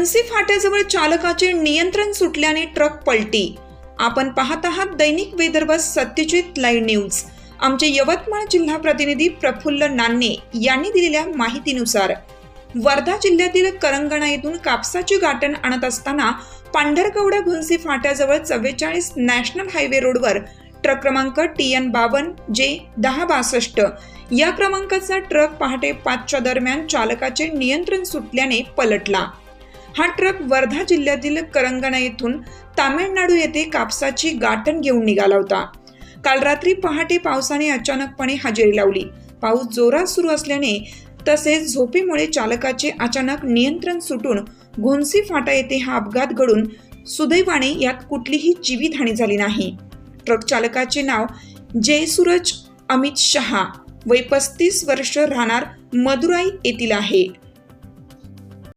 घोणसी फाट्याजवळ चालकाचे नियंत्रण सुटल्याने ट्रक पलटी. आपण पाहत आहात दैनिक विदर्भ सत्यजित लाईव्ह न्यूज. आमचे यवतमाळ जिल्हा प्रतिनिधी प्रफुल्ल नान्ने यांनी दिलेल्या माहितीनुसार वर्धा जिल्ह्यातील करंगणा येथून कापसाची गाठण आणत असताना पांढरकवडा भुंसी फाट्याजवळ चव्वेचाळीस नॅशनल हायवे रोडवर ट्रक क्रमांक टी एन बावन जे दहा बासष्ट या क्रमांकाचा ट्रक पहाटे पाचच्या दरम्यान चालकाचे नियंत्रण सुटल्याने पलटला. हा ट्रक वर्धा जिल्ह्यातील करंगणा येथून तामिळनाडू येथे कापसाची गाठण घेऊन निघाला होता. काल रात्री पहाटे पावसाने अचानकपणे हजेरी लावली. पाऊस जोरात सुरू असल्याने तसेच झोपेमुळे चालकाचे अचानक नियंत्रण सुटून घोणसी फाटा येथे हा अपघात घडून सुदैवाने यात कुठलीही जीवितहानी झाली नाही. ट्रक चालकाचे नाव जयसूरज अमित शहा. वय पस्तीस वर्ष राहणार मदुराई येथील आहे.